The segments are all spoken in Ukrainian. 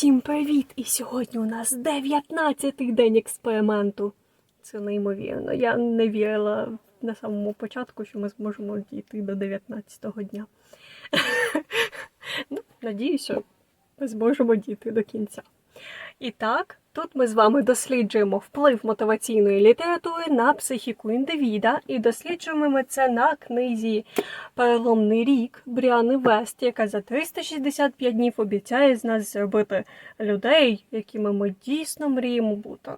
Всім привіт! І сьогодні у нас 19-й день експерименту. Це неймовірно. Я не вірила на самому початку, що ми зможемо дійти до 19-го дня. ну, надіюся, ми зможемо дійти до кінця. І так, тут ми з вами досліджуємо вплив мотиваційної літератури на психіку індивіда, і досліджуємо ми це на книзі Переломний рік Бріани Вест, яка за 365 днів обіцяє з нас зробити людей, якими ми дійсно мріємо бути.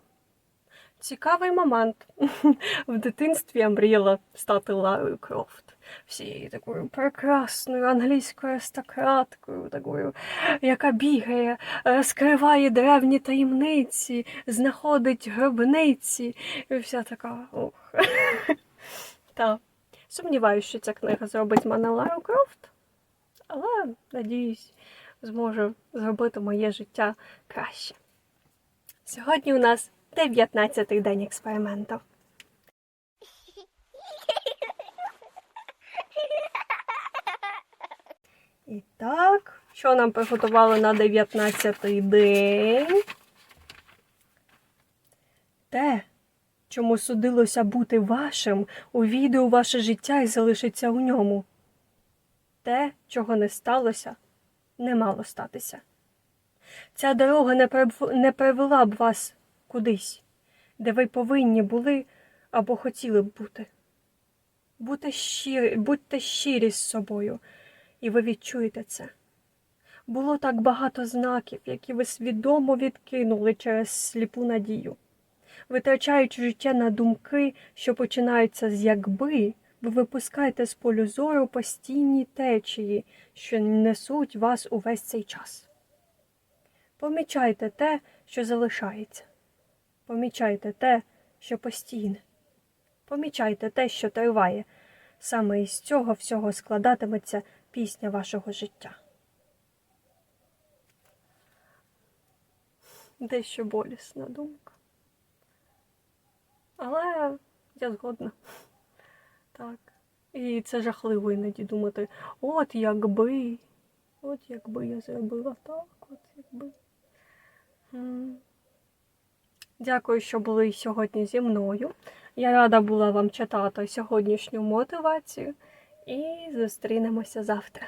Цікавий момент. В дитинстві я мріяла стати Ларою Крофт. Всією такою прекрасною англійською аристократкою, такою, яка бігає, розкриває древні таємниці, знаходить гробниці, і вся така. Ох. Та. Сумніваюся, що ця книга зробить мене Лару Крофт, але надіюсь, зможу зробити моє життя краще. Сьогодні у нас 19-й день експерименту. І так, що нам приготували на 19-й день? Те, чому судилося бути вашим, увійде у ваше життя і залишиться у ньому. Те, чого не сталося, не мало статися. Ця дорога не, прив... не привела б вас кудись, де ви повинні були або хотіли б бути. Будьте щирі, будьте щирі з собою, і ви відчуєте це. Було так багато знаків, які ви свідомо відкинули через сліпу надію. Витрачаючи життя на думки, що починаються з якби, ви випускаєте з полю зору постійні течії, що несуть вас увесь цей час. Помічайте те, що залишається. Помічайте те, що постійне. Помічайте те, що триває. Саме із цього всього складатиметься пісня вашого життя. Дещо болісна думка. Але я згодна. Так. І це жахливо іноді думати, от якби, от якби я зробила так, от якби. Дякую, що були сьогодні зі мною. Я рада була вам читати сьогоднішню мотивацію і зустрінемося завтра.